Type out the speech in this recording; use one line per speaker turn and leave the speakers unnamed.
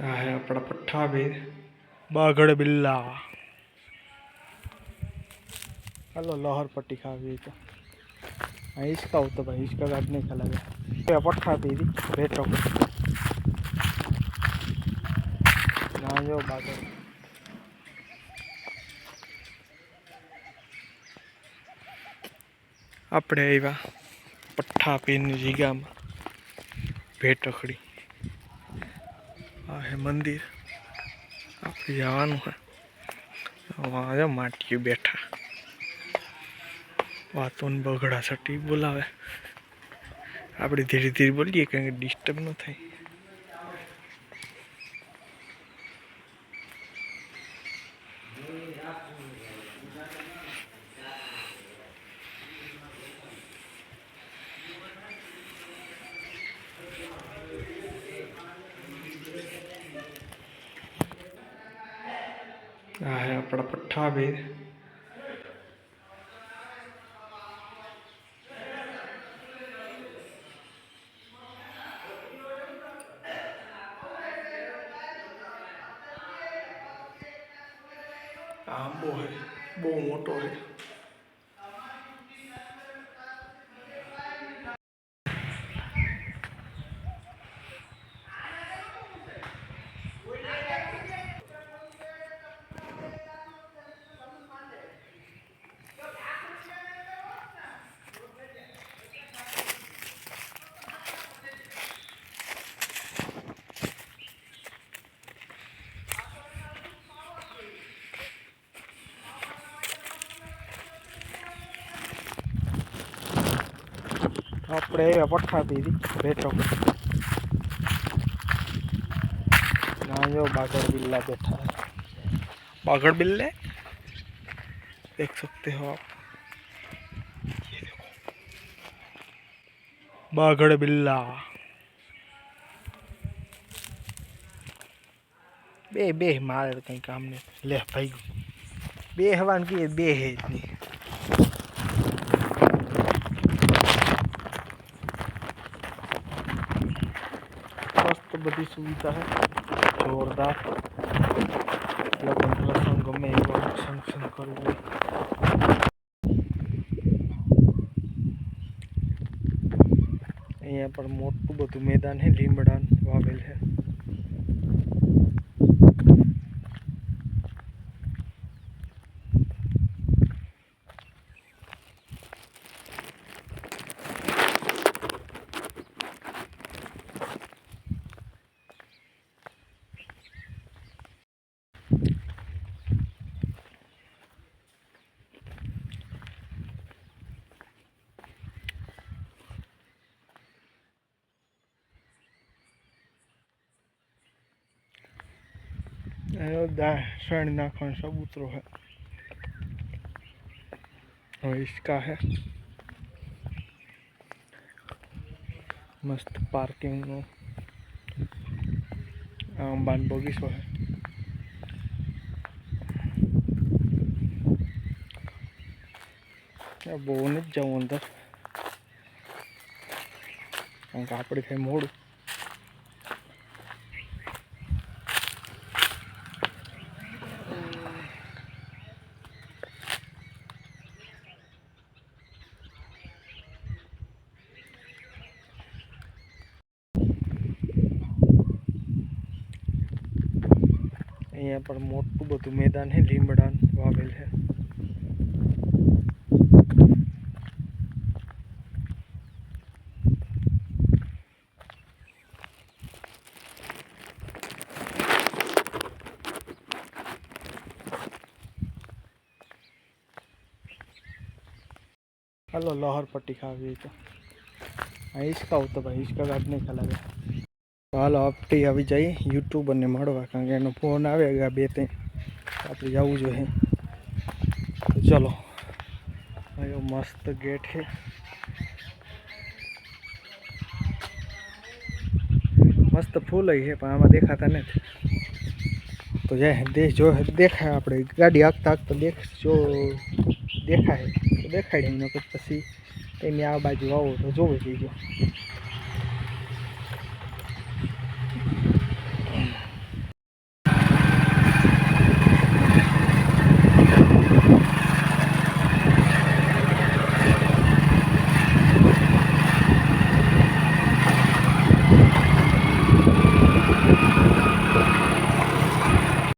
આ હે આપણા પઠ્ઠા બે બાગડ બિલ્લા हेलो लोहर पट्टी खा गई तो हाँ इसका हो तो भाई इसका काटने का लगा ये पट्ठा पी दी बेटो को ना जो बागड़ આપણે આવ્યા પઠ્ઠા પીરની જગ્યામાં ભેટ રખડી આ હે મંદિર આપણે જવાનું હે વાંધો માટીએ બેઠા વાતો ને બગડા સટી બોલાવે આપણે ધીરે ધીરે બોલીએ કારણ કે ડિસ્ટર્બ ન થાય આ હે આપણા પઠ્ઠા બે આંબો હે બહુ મોટો હે આપણે એવા પઠ્ઠા પીધી બેઠો ના જો बागड़ बिल्ला बैठा है बागड़ बिल्ले देख सकते हो आप ये देखो बागड़ बिल्ला બે બે મારે કંઈ કામ નહીં લે ભાઈ બે હવાનું કીએ બે હે જ નહીં મસ્ત બધી સુવિધા છે જોરદાર લગ્ન પ્રસંગ ગમે એવો ફંક્શન કરવું હોય અહીંયા પર મોટું બધું મેદાન છે લીમડાન વાવેલ છે स्वर्ण नाखन सबूतरो है और इसका है मस्त पार्किंग नो आंबान बगीचो है બહુ નથી જવું અંદર કારણ કે આપણે થાય મોડું અહીંયા પર મોટું બધું મેદાન છે લીમડાન વાવેલ છે हेलो लोहर पट्टी खा गई तो हाँ इसका हो तो भाई इसका काटने का लगा તો હાલો આપણે આવી જઈએ યુટ્યુબ અને મળવા કારણ કે એનો ફોન આવે ગયા બે ત્રણ આપણે જવું જોઈએ તો ચલો આવ્યો મસ્ત ગેટ છે મસ્ત ફૂલ છે પણ આમાં દેખાતા નથી તો જાય દેખ જો દેખાય આપણે ગાડી હાંકતા હાંકતા દેખ જો દેખાય તો દેખાડી નકર પછી એની આ બાજુ આવો તો જોવે જઈજો